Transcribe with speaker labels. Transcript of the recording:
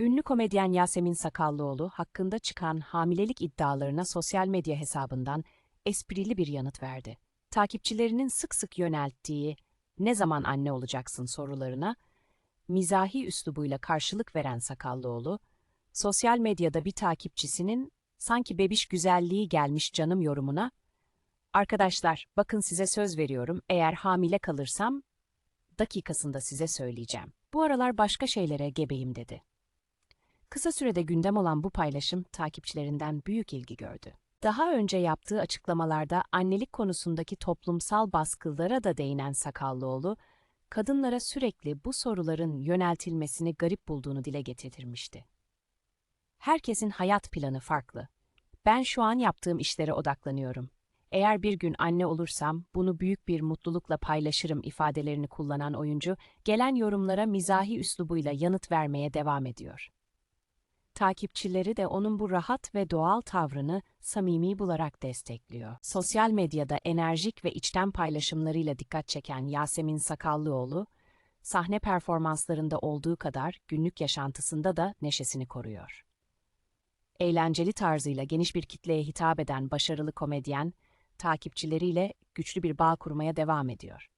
Speaker 1: Ünlü komedyen Yasemin Sakallıoğlu hakkında çıkan hamilelik iddialarına sosyal medya hesabından esprili bir yanıt verdi. Takipçilerinin sık sık yönelttiği "Ne zaman anne olacaksın?" sorularına mizahi üslubuyla karşılık veren Sakallıoğlu, sosyal medyada bir takipçisinin sanki bebiş güzelliği gelmiş canım yorumuna Arkadaşlar, bakın size söz veriyorum, eğer hamile kalırsam dakikasında size söyleyeceğim. Bu aralar başka şeylere gebeyim dedi. Kısa sürede gündem olan bu paylaşım takipçilerinden büyük ilgi gördü. Daha önce yaptığı açıklamalarda annelik konusundaki toplumsal baskılara da değinen Sakallıoğlu, kadınlara sürekli bu soruların yöneltilmesini garip bulduğunu dile getirmişti. Herkesin hayat planı farklı. Ben şu an yaptığım işlere odaklanıyorum. Eğer bir gün anne olursam bunu büyük bir mutlulukla paylaşırım ifadelerini kullanan oyuncu, gelen yorumlara mizahi üslubuyla yanıt vermeye devam ediyor. Takipçileri de onun bu rahat ve doğal tavrını samimi bularak destekliyor. Sosyal medyada enerjik ve içten paylaşımlarıyla dikkat çeken Yasemin Sakallıoğlu, sahne performanslarında olduğu kadar günlük yaşantısında da neşesini koruyor. Eğlenceli tarzıyla geniş bir kitleye hitap eden başarılı komedyen, takipçileriyle güçlü bir bağ kurmaya devam ediyor.